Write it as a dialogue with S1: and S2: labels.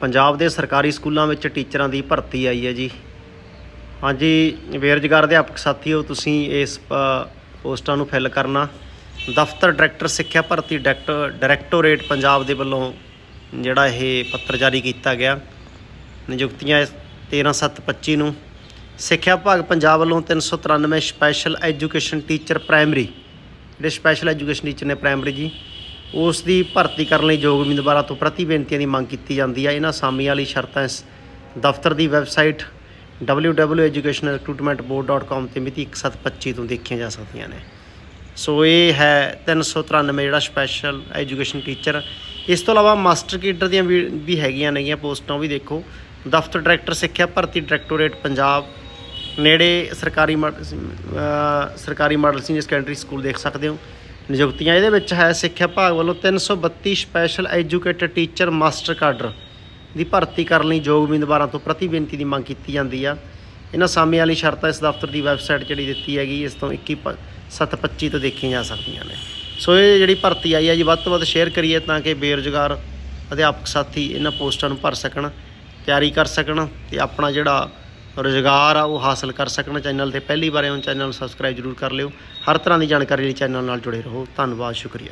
S1: ਪੰਜਾਬ ਦੇ ਸਰਕਾਰੀ ਸਕੂਲਾਂ ਵਿੱਚ ਟੀਚਰਾਂ ਦੀ ਭਰਤੀ ਆਈ ਹੈ ਜੀ। ਹਾਂਜੀ, ਬੇਰੁਜ਼ਗਾਰ ਅਧਿਆਪਕ ਸਾਥੀਓ, ਤੁਸੀਂ ਇਸ ਪੋਸਟਾਂ ਨੂੰ ਫਿਲ ਕਰਨਾ। ਦਫ਼ਤਰ ਡਾਇਰੈਕਟਰ ਸਿੱਖਿਆ ਭਰਤੀ ਡਾਇਰੈਕਟਰ ਡਾਇਰੈਕਟੋਰੇਟ ਪੰਜਾਬ ਦੇ ਵੱਲੋਂ ਜਿਹੜਾ ਇਹ ਪੱਤਰ ਜਾਰੀ ਕੀਤਾ ਗਿਆ। ਨਿਯੁਕਤੀਆਂ 13/7/25 ਨੂੰ। ਸਿੱਖਿਆ ਵਿਭਾਗ ਪੰਜਾਬ ਵੱਲੋਂ 393 ਸਪੈਸ਼ਲ ਐਜੂਕੇਸ਼ਨ ਟੀਚਰ ਪ੍ਰਾਇਮਰੀ। ਜਿਹੜੇ ਸਪੈਸ਼ਲ ਐਜੂਕੇਸ਼ਨ ਟੀਚਰ ਨੇ ਪ੍ਰਾਇਮਰੀ ਜੀ। ਉਸ ਦੀ ਭਰਤੀ ਕਰਨ ਲਈ ਯੋਗ ਉਮੀਦਵਾਰਾਂ ਤੋਂ ਪ੍ਰਤੀ ਬੇਨਤੀਆਂ ਦੀ ਮੰਗ ਕੀਤੀ ਜਾਂਦੀ ਹੈ ਇਹਨਾਂ ਸਾਮੀਆਂ ਵਾਲੀ ਸ਼ਰਤਾਂ ਇਸ ਦਫ਼ਤਰ ਦੀ ਵੈਬਸਾਈਟ www.educationrecruitmentboard.com ਤੇ ਮਿਤੀ 1725 ਤੋਂ ਦੇਖੀਆਂ ਜਾ ਸਕਦੀਆਂ ਨੇ। ਸੋ ਇਹ ਹੈ 393 ਜਿਹੜਾ ਸਪੈਸ਼ਲ ਐਜੂਕੇਸ਼ਨ ਟੀਚਰ ਇਸ ਤੋਂ ਇਲਾਵਾ ਮਾਸਟਰ ਕੇਡਰ ਦੀਆਂ ਵੀ ਵੀ ਹੈਗੀਆਂ ਨੇਗੀਆਂ ਪੋਸਟਾਂ, ਉਹ ਵੀ ਦੇਖੋ। ਦਫ਼ਤਰ ਡਾਇਰੈਕਟਰ ਸਿੱਖਿਆ, ਭਰਤੀ ਡਾਇਰੈਕਟੋਰੇਟ ਪੰਜਾਬ। ਨੇੜੇ ਸਰਕਾਰੀ ਮਾਡ- ਸਰਕਾਰੀ ਮਾਡਲ ਸੀਨੀਅਰ ਸੈਕੰਡਰੀ ਸਕੂਲ ਦੇਖ ਸਕਦੇ ਹੋ। ਨਿਯੁਕਤੀਆਂ ਇਹਦੇ ਵਿੱਚ ਹੈ ਸਿੱਖਿਆ ਵਿਭਾਗ ਵੱਲੋਂ 332 special educated teacher master cadre ਦੀ ਭਰਤੀ ਕਰਨ ਲਈ ਯੋਗ ਉਮੀਦਵਾਰਾਂ ਤੋਂ ਪ੍ਰਤੀ ਬੇਨਤੀ ਦੀ ਮੰਗ ਕੀਤੀ ਜਾਂਦੀ ਆ। ਇਹਨਾਂ ਸਾਮਿਆਂ ਵਾਲੀ ਸ਼ਰਤਾਂ ਇਸ ਦਫ਼ਤਰ ਦੀ ਵੈਬਸਾਈਟ ਜਿਹੜੀ ਦਿੱਤੀ ਹੈਗੀ, ਇਸ ਤੋਂ 21 725 ਤੋਂ ਦੇਖੀਆਂ ਜਾ ਸਕਦੀਆਂ ਨੇ। ਸੋ ਇਹ ਜਿਹੜੀ ਭਰਤੀ ਆਈ ਹੈ ਜੀ, ਵੱਧ ਤੋਂ ਵੱਧ ਸ਼ੇਅਰ ਕਰੀਏ ਤਾਂ ਕਿ ਬੇਰੁਜ਼ਗਾਰ ਅਧਿਆਪਕ ਸਾਥੀ ਇਹਨਾਂ ਪੋਸਟਾਂ ਨੂੰ ਭਰ ਸਕਣ, ਤਿਆਰੀ ਕਰ ਸਕਣ ਤੇ ਆਪਣਾ ਜਿਹੜਾ ਰੁਜ਼ਗਾਰ ਆ, ਉਹ ਹਾਸਲ ਕਰ ਸਕਣ ਚੈਨਲ ਤੇ। ਪਹਿਲੀ ਵਾਰ ਆਉਣ ਚੈਨਲ ਨੂੰ ਸਬਸਕ੍ਰਾਈਬ ਜ਼ਰੂਰ ਕਰ ਲਿਓ। ਹਰ ਤਰ੍ਹਾਂ ਦੀ ਜਾਣਕਾਰੀ ਲਈ ਚੈਨਲ ਨਾਲ ਜੁੜੇ ਰਹੋ। ਧੰਨਵਾਦ, ਸ਼ੁਕਰੀਆ।